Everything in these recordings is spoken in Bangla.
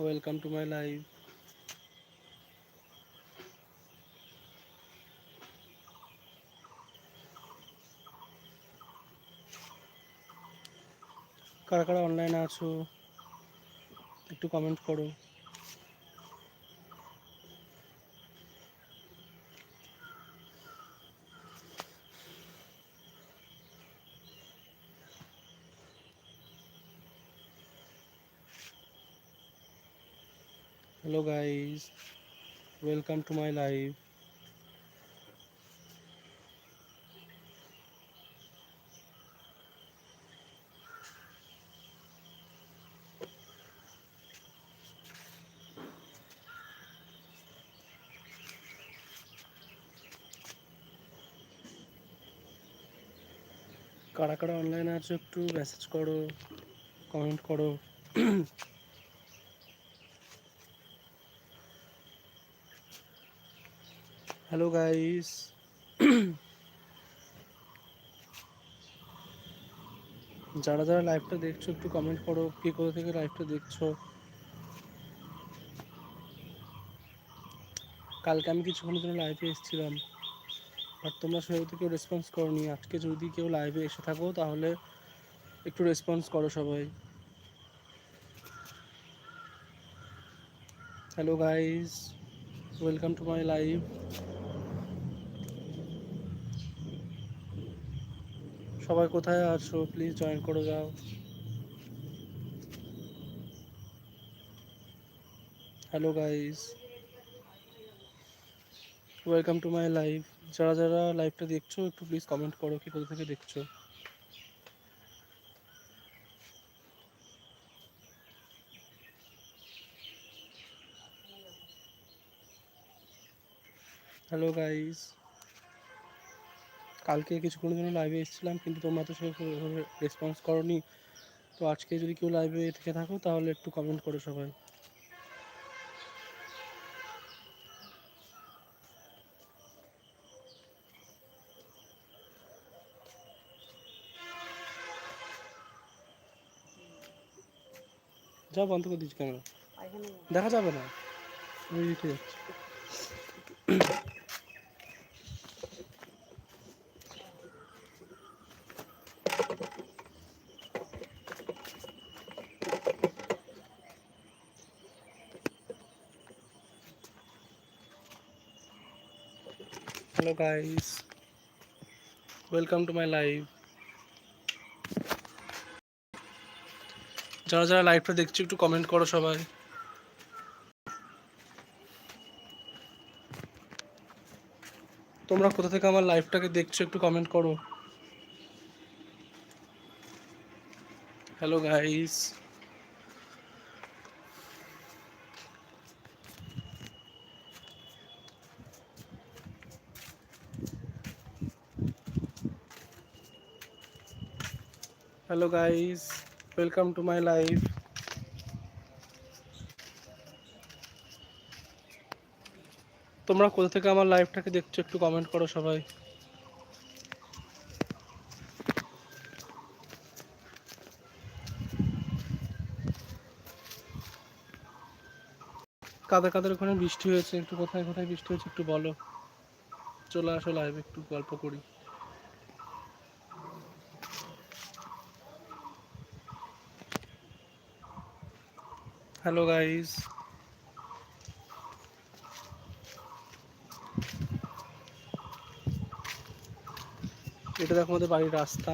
ওয়েলকাম টু মাই লাইভ কারা কারা অনলাইনে আছো একটু কমেন্ট করো। Hello, guys. Welcome to my live কারা কারা অনলাইনে আছো একটু মেসেজ করো কমেন্ট করো। হ্যালো গাইস যারা যারা লাইভটা দেখছ, একটু কমেন্ট করো, কে কোথা থেকে লাইভটা দেখছ। কালকে আমি কিছুক্ষণের জন্য লাইভে এসেছিলাম বাট তোমরা সেহেতু কেউ রেসপন্স করোনি। আজকে যদি কেউ লাইভে এসে থাকো, তাহলে একটু রেসপন্স করো সবাই। Hello guys welcome to my live সবাই কোথায় আছো? প্লিজ জয়েন করে যাও। Hello guys welcome to my live যারা যারা লাইভটা দেখছ, একটু প্লিজ কমেন্ট করো কি কোথা থেকে দেখছ। হ্যালো গাইস কালকে কিছুক্ষণের জন্য লাইভে এসেছিলাম কিন্তু তোমরা তো সেভাবে রেসপন্স করনি। তো আজকে যদি কেউ লাইভে থেকে থাকো তাহলে একটু কমেন্ট করো সবাই। যাও বন্ধ করে দিচ্ছি ক্যামেরা দেখা যাবে না। আমি যাচ্ছি। Hello guys welcome to my live যারা যারা লাইভটা দেখছ, একটু কমেন্ট করো সবাই। তোমরা কোথা থেকে আমার লাইভটাকে দেখছ, একটু কমেন্ট করো। Hello guys hello guys welcome to my live তোমরা কোথা থেকে আমার লাইভটাকে দেখছ একটু কমেন্ট করো সবাই। কাদের কাদের ওখানে বৃষ্টি হয়েছে? একটু কোথায় কোথায় বৃষ্টি হয়েছে একটু বলো। চলে আসো লাইভে একটু গল্প করি। হ্যালো গাইস এটা দেখো আমাদের বাড়ির রাস্তা।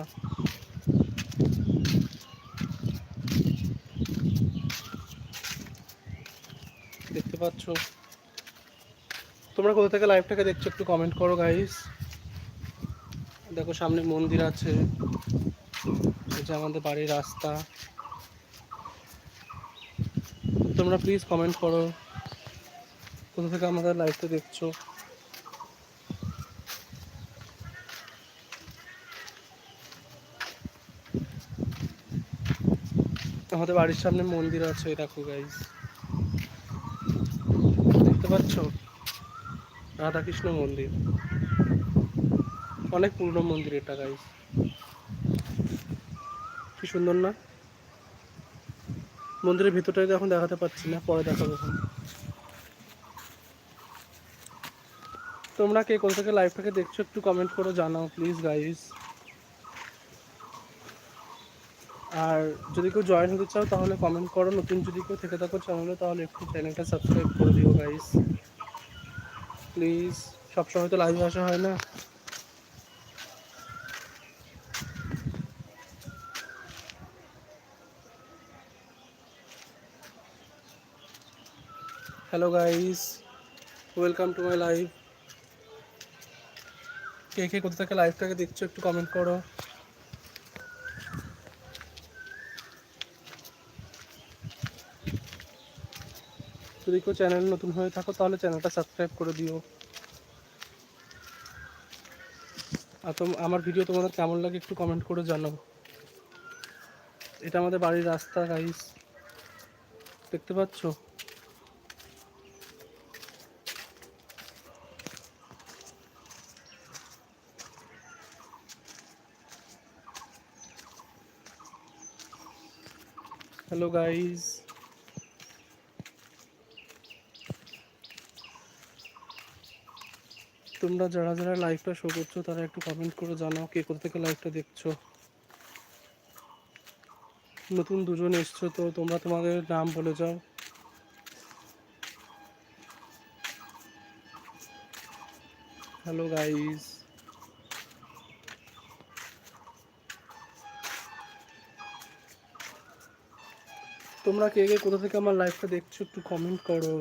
দেখতে পাচ্ছ? তোমরা কোথা থেকে লাইভটাকে দেখছ একটু কমেন্ট করো গাইস দেখো সামনে মন্দির আছে। আমাদের বাড়ির রাস্তা। তোমরা প্লিজ কমেন্ট করো। কোথা থেকে আমাদের লাইভটা দেখছ? আমাদের বাড়ির সামনে মন্দির আছে দেখো গাইজ দেখতে পাচ্ছ? রাধাকৃষ্ণ মন্দির। অনেক পুরনো মন্দির এটা গাইজ কি সুন্দর না? মন্দিরের ভিতরটাই তো এখন দেখাতে পাচ্ছি না, পরে দেখাবো এখন। তোমরা কে কোথা থেকে লাইভটাকে দেখছ একটু কমেন্ট করে জানাও প্লিজ গাইস আর যদি কেউ জয়েন হতে চাও, তাহলে কমেন্ট করো। নতুন যদি কেউ থেকে থাকো চ্যানেলে তাহলে একটু চ্যানেলটা সাবস্ক্রাইব করে দিও গাইস প্লিজ সবসময় তো লাইভে আসা হয় না। Hello guys welcome to my live কে কে কোথা থেকে লাইভটাকে দেখছ একটু কমেন্ট করো। যদি কেউ চ্যানেল নতুন হয়ে থাকো, তাহলে চ্যানেলটা সাবস্ক্রাইব করে দিও। আর তোম আমার ভিডিও তোমাদের কেমন লাগে একটু কমেন্ট করে জানাও। এটা আমাদের বাড়ির রাস্তা গাইস দেখতে পাচ্ছো? হ্যালো গাইস তোমরা যারা যারা লাইভটা শো করছ, তারা একটু কমেন্ট করে জানাও কে কোথা থেকে লাইভটা দেখছ। নতুন দুজন এসছো, তো তোমরা তোমাদের নাম বলে যাও। হ্যালো গাইস তোমরা কে কে কোথা থেকে আমার লাইভটা দেখছ একটু কমেন্ট করো।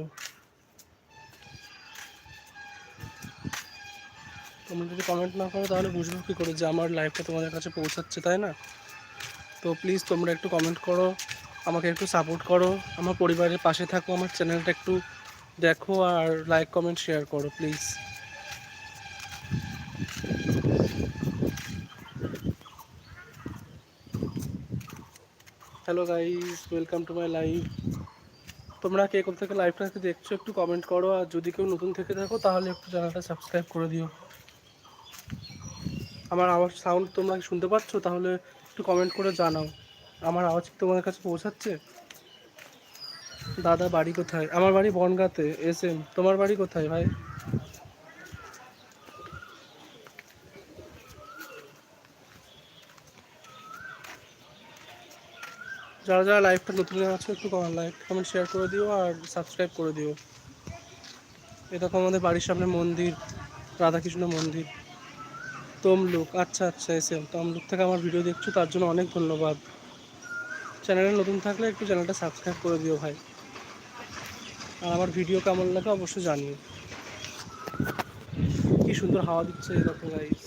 তোমরা যদি কমেন্ট না করো, তাহলে বুঝব কী করে যে আমার লাইভটা তোমাদের কাছে পৌঁছাচ্ছে, তাই না? তো প্লিজ তোমরা একটু কমেন্ট করো, আমাকে একটু সাপোর্ট করো, আমার পরিবারের পাশে থাকো, আমার চ্যানেলটা একটু দেখো আর লাইক কমেন্ট শেয়ার করো please hello guys welcome to my live তোমরা কে কোথা থেকে লাইভটা দেখছ একটু কমেন্ট করো, আর যদি কেউ নতুন থেকে থাকো তাহলে একটু চ্যানেলটা সাবস্ক্রাইব করে দিও। আমার আওয়াজ সাউন্ড তোমরা শুনতে পাচ্ছ? তাহলে একটু কমেন্ট করে জানাও। আমার আওয়াজ তোমাদের কাছে পৌঁছাচ্ছে? দাদা বাড়ি কোথায়? আমার বাড়ি বনগাঁতে এস এম তোমার বাড়ি কোথায়, ভাই? যারা যারা লাইভটা নতুন আছো, একটু লাইক কমেন্ট শেয়ার করে দিও আর সাবস্ক্রাইব করে দিও। এ দেখো আমাদের বাড়ির সামনে মন্দির, রাধাকৃষ্ণ মন্দির, তমলুক। আচ্ছা আচ্ছা এসে তমলুক থেকে আমার ভিডিও দেখছ, তার জন্য অনেক ধন্যবাদ। চ্যানেলে নতুন থাকলে একটু চ্যানেলটা সাবস্ক্রাইব করে দিও ভাই। আর আমার ভিডিও কেমন লাগে অবশ্যই জানিও। কি সুন্দর হাওয়া দিচ্ছে এরকম গাইস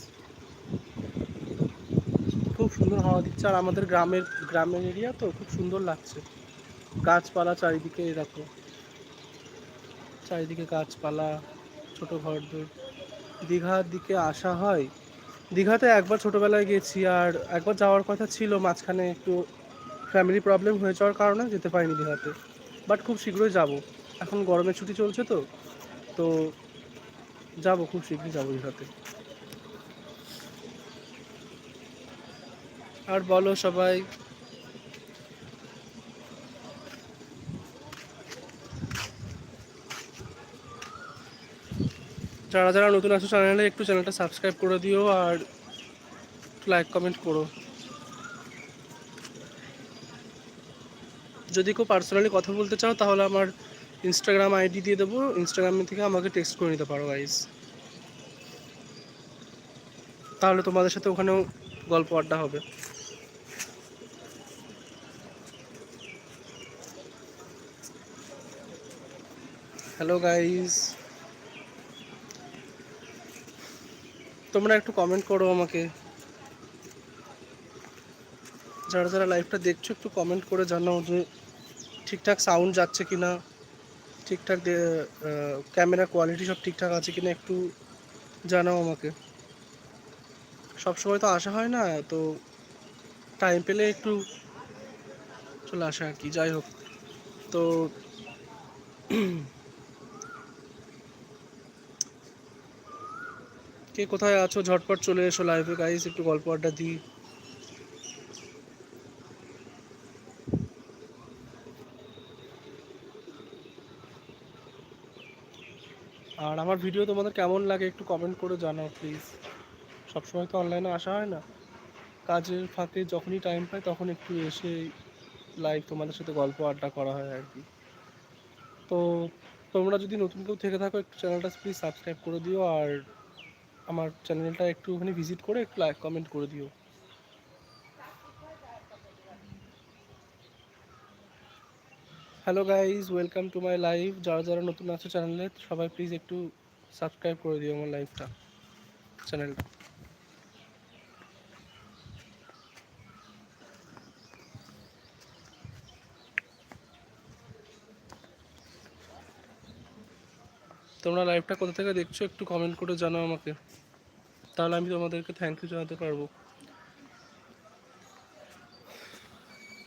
সুন্দর হাওয়া দিচ্ছে আর আমাদের গ্রামের গ্রামের এরিয়া তো খুব সুন্দর লাগছে। গাছপালা চারিদিকে দেখো। চারিদিকে গাছপালা, ছোট ঘর দূর। দীঘার দিকে আসা হয়। দীঘাতে একবার ছোটোবেলায় গেছি আর একবার যাওয়ার কথা ছিল, মাঝখানে একটু ফ্যামিলি প্রবলেম হয়ে যাওয়ার কারণে যেতে পারিনি দীঘাতে। বাট খুব শীঘ্রই যাব। এখন গরমের ছুটি চলছে তো তো যাব, খুব শীঘ্রই যাব দীঘাতে। আর বলো সবাই। যারা যারা নতুন আছো চ্যানেলে একটু চ্যানেলটা সাবস্ক্রাইব করে দিও আর লাইক কমেন্ট করো। যদি কেউ পার্সোনালি কথা বলতে চাও, তাহলে আমার ইনস্টাগ্রাম আইডি দিয়ে দেবো। ইনস্টাগ্রাম থেকে আমাকে টেক্সট করে নিতে পারো গাইজ তাহলে তোমাদের সাথে ওখানেও গল্প আড্ডা হবে। হ্যালো গাইস তোমরা একটু কমেন্ট করো আমাকে। যারা যারা লাইভটা দেখছ, একটু কমেন্ট করে জানাও যে ঠিকঠাক সাউন্ড যাচ্ছে কি না ঠিকঠাক ক্যামেরা কোয়ালিটি সব ঠিকঠাক আছে কি না একটু জানাও আমাকে। সব সময় তো আসা হয় না, তো টাইম পেলে একটু চলে আসা আর কি, যাই হোক। তো কে কোথায় আছো? ঝটপট চলে এসো লাইভে গাইস একটু গল্প আড্ডা দিই। আর আমার ভিডিও তোমাদের কেমন লাগে একটু কমেন্ট করে জানাও প্লিজ সবসময় তো অনলাইনে আসা হয় না। কাজের ফাঁকে যখনই টাইম পাই, তখন একটু এসে লাইভ তোমাদের সাথে গল্প আড্ডা করা হয় আর কি। তো তোমরা যদি নতুন কেউ থেকে থাকো, একটু চ্যানেলটা প্লিজ সাবস্ক্রাইব করে দিও। আর আমার চ্যানেলটা একটুখানি ভিজিট করে একটু লাইক কমেন্ট করে দিও। Hello guys welcome to my live যারা যারা নতুন আছে চ্যানেলে সবাই প্লিজ একটু সাবস্ক্রাইব করে দিও আমার লাইফটা চ্যানেলটা তোমরা লাইভটা কোথা থেকে দেখছ একটু কমেন্ট করে জানাও আমাকে। তাহলে আমি তোমাদেরকে থ্যাংক ইউ জানাতে পারব।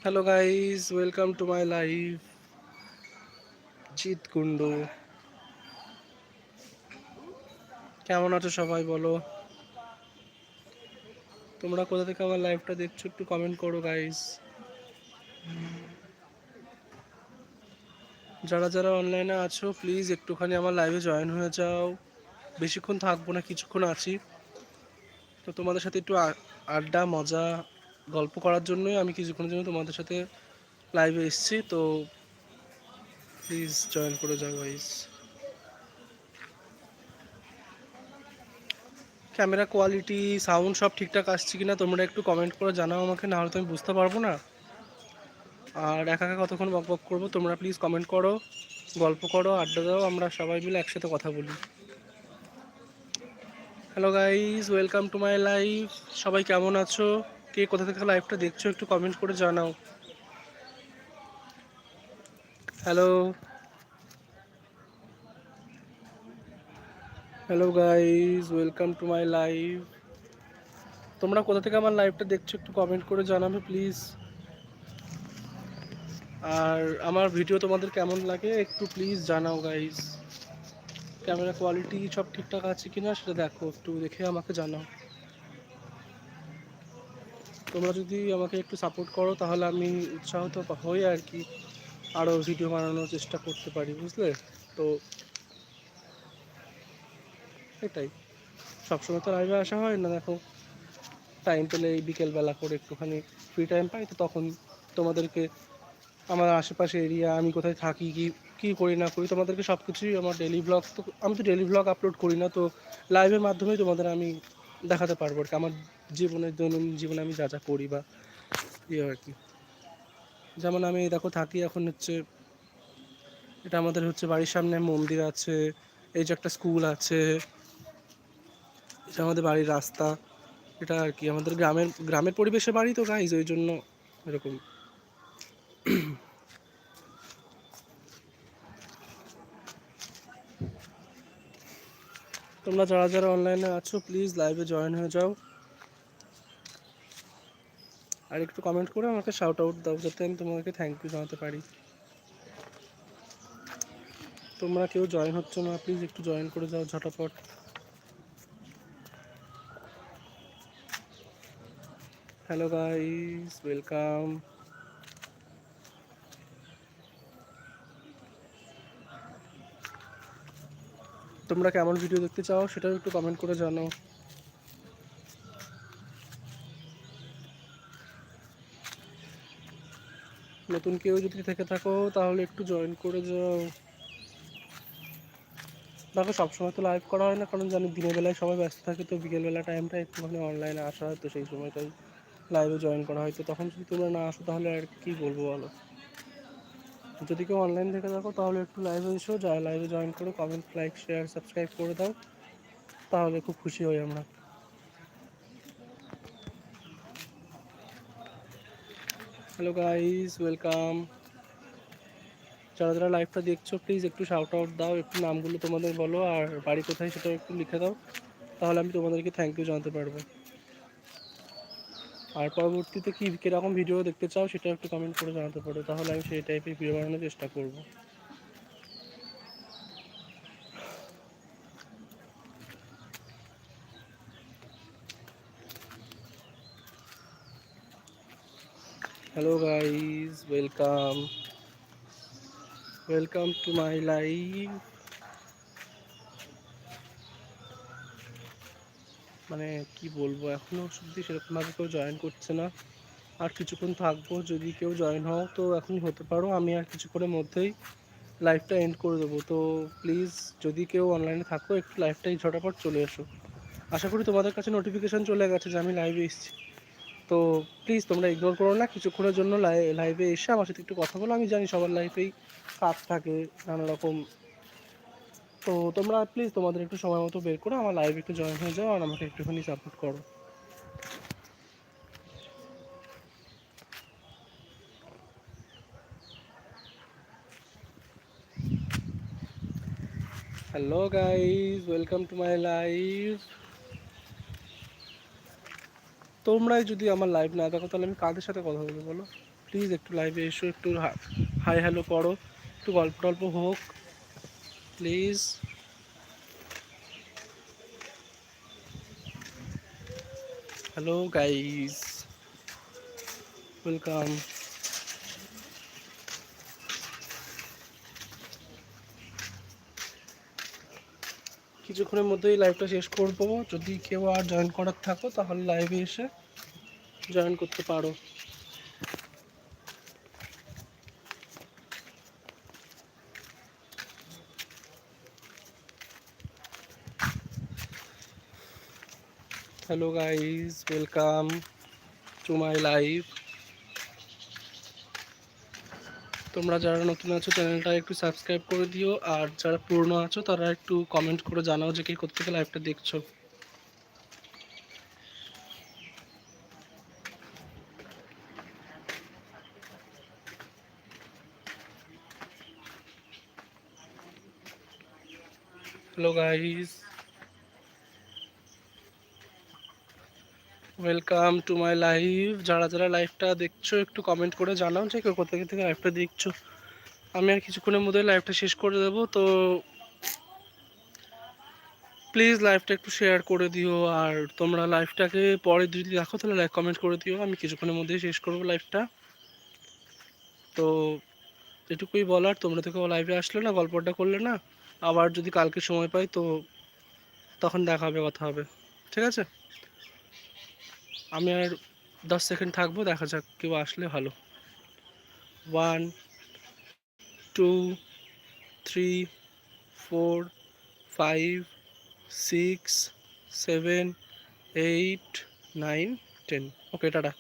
Hello guys welcome to my live Jeet Kundu কেমন আছো সবাই বলো? তোমরা কোথা থেকে আমার লাইভটা দেখছ একটু কমেন্ট করো গাইজ যারা যারা অনলাইনে আছো প্লিজ একটুখানি আমার লাইভে জয়েন হয়ে যাও। বেশিক্ষণ থাকব না, কিছুক্ষণ আছি। তো তোমাদের সাথে একটু আড্ডা, মজা, গল্প করার জন্যই আমি কিছুক্ষণের জন্য তোমাদের সাথে লাইভে এসেছি। তো প্লিজ জয়েন করে যাও গাইস ক্যামেরা কোয়ালিটি সাউন্ড সব ঠিকঠাক আসছে কিনা তোমরা একটু কমেন্ট করে জানাও আমাকে, নাহলে তো আমি বুঝতে পারব না। আর একা একা কতক্ষণ বক বক করব, তোমরা প্লিজ কমেন্ট করো, গল্প করো, আড্ডা দাও, আমরা সবাই মিলে একসাথে কথা বলি। Hello guys welcome to my live সবাই কেমন আছো? কে কোথা থেকে লাইভটা দেখছ, একটু কমেন্ট করে জানাও। Hello hello guys welcome to my live তোমরা কোথা থেকে আমার লাইভটা দেখছ, একটু কমেন্ট করে জানাবে প্লিজ আর আমার ভিডিও তোমাদের কেমন লাগে একটু প্লিজ জানাও গাইজ ক্যামেরা কোয়ালিটি সব ঠিকঠাক আছে কি না সেটা দেখো, একটু দেখে আমাকে জানাও। তোমরা যদি আমাকে একটু সাপোর্ট করো, তাহলে আমি উৎসাহিত হই আর কি আরও ভিডিও বানানোর চেষ্টা করতে পারি, বুঝলে? তো এটাই। সবসময় তো লাইভে আসা হয় না, দেখো। টাইম পেলে এই বিকেলবেলা করে একটুখানি ফ্রি টাইম পাই, তো তখন তোমাদেরকে আমার আশেপাশে এরিয়া, আমি কোথায় থাকি, কি, কী করি, না করি, তোমাদেরকে সব কিছুই আমার ডেলি ব্লগ তো, আমি তো ডেলি ব্লগ আপলোড করি না, তো লাইভের মাধ্যমেই তোমাদের আমি দেখাতে পারব আর কি, আমার জীবনের দৈনন্দিন জীবনে আমি যা যা করি বা ইয়ে আর কি। যেমন আমি দেখো থাকি এখন হচ্ছে, এটা আমাদের হচ্ছে বাড়ির সামনে মন্দির আছে, এই যে একটা স্কুল আছে, এটা আমাদের বাড়ির রাস্তা, এটা আর কি, আমাদের গ্রামের গ্রামের পরিবেশে বাড়ি তো গাইজ ওই জন্য এরকম। তোমরা যারা যারা অনলাইনে আছো প্লিজ লাইভে জয়েন হয়ে যাও। আর একটু কমেন্ট করে আমাকে শাউট আউট দাও, যাতে আমি তোমাকে থ্যাংক ইউ জানাতে পারি। তোমরা কেউ জয়েন হচ্ছে না প্লিজ একটু জয়েন করে যাও ঝটাপট। হ্যালো গাইস ওয়েলকাম তোমরা কেমন ভিডিও দেখতে চাও সেটাও একটু কমেন্ট করে জানাও। নতুন কেউ যদি থেকে থাকো, তাহলে একটু জয়েন করে যাও। দেখো, সবসময় তো লাইভ করা হয় না, কারণ জানি দিনের বেলায় সবাই ব্যস্ত থাকে, তো বিকেলবেলা টাইমটা একটুখানি অনলাইনে আসা হয়, তো সেই সময়টাই লাইভে জয়েন করা হয়। তো তখন যদি তোমরা না আসো, তাহলে আর কি বলব বলো? যদি কেউ অনলাইন থেকে থাকো, তাহলে একটু লাইভে এসো। যা লাইভে জয়েন করো কমেন্ট লাইক শেয়ার সাবস্ক্রাইব করে দাও। তাহলে খুব খুশি হই আমরা। হ্যালো গাইস ওয়েলকাম যারা যারা লাইভটা দেখছ প্লিজ একটু শাউট আউট দাও, একটু নামগুলো তোমাদের বলো, আর বাড়ি কোথায় সেটাও একটু লিখে দাও। তাহলে আমি তোমাদেরকে থ্যাংক ইউ জানাতে পারব। আর পরবর্তীতে কী, কীরকম ভিডিও দেখতে চাও সেটা একটু কমেন্ট করে জানাতে পারো, তাহলে আমি সেই টাইপের ভিডিও বানানোর চেষ্টা করব। Hello guys welcome welcome to my live মানে কি বলব এখনও সত্যি সেরকমভাবে কেউ জয়েন করছে না। আর কিছুক্ষণ থাকব, যদি কেউ জয়েন হও তো এখনই হতে পারো, আমি আর কিছুক্ষণের মধ্যেই লাইভটা এন্ড করে দেবো। তো প্লিজ যদি কেউ অনলাইনে থাকো, একটু লাইভটাই ঝটাপট চলে এসো। আশা করি তোমাদের কাছে নোটিফিকেশান চলে গেছে যে আমি লাইভে এসেছি। তো প্লিজ তোমরা ইগনোর করো না, কিছুক্ষণের জন্য লাইভে এসে আমার সাথে একটু কথা বলো। আমি জানি সবার লাইফেই কাজ থাকে নানা রকম তো তোমরা প্লিজ তোমাদের একটু সময় মতো বের করো, আমার লাইভে একটু জয়েন হয়ে যাও আর আমাকে একটুখানি সাপোর্ট করো। Hello guys welcome to my live তোমরাই যদি আমার লাইভ না দেখো, তাহলে আমি কাদের সাথে কথা বলব বলো? প্লিজ একটু লাইভে এসো, একটু হাই হ্যালো করো, একটু গল্প টল্প হোক। প্লিজ হ্যালো গাইজ ওয়েলকাম কিছুক্ষণের মধ্যেই লাইভটা শেষ করব। যদি কেউ আর জয়েন করার থাকো, তাহলে লাইভে এসে জয়েন করতে পারো। Hello guys welcome to my live তোমরা যারা নতুন আছো চ্যানেলটা একটু সাবস্ক্রাইব করে দিও। আর যারা পুরনো আছো, তারা একটু কমেন্ট করে জানাও যে কে কোথেকে লাইভটা দেখছ। Hello guys welcome to my live যারা যারা লাইভটা দেখছ, একটু কমেন্ট করে জানাও যে কেউ কোথা থেকে লাইভটা দেখছ। আমি আর কিছুক্ষণের মধ্যে লাইভটা শেষ করে দেবো, তো প্লিজ লাইভটা একটু শেয়ার করে দিও, আর তোমরা লাইভটাকে পরে যদি দেখো, তাহলে লাইক কমেন্ট করে দিও। আমি কিছুক্ষণের মধ্যেই শেষ করব লাইভটা তো এটুকুই বলার, তোমরা তো লাইভে আসলে না, গল্পটা করলে না। আবার যদি কালকে সময় পাই, তো তখন দেখা হবে, কথা হবে। ঠিক আছে? আমি আর দশ সেকেন্ড থাকব, দেখা যাক কেউ আসলে ভালো। One two three four five six seven eight nine ten okay tata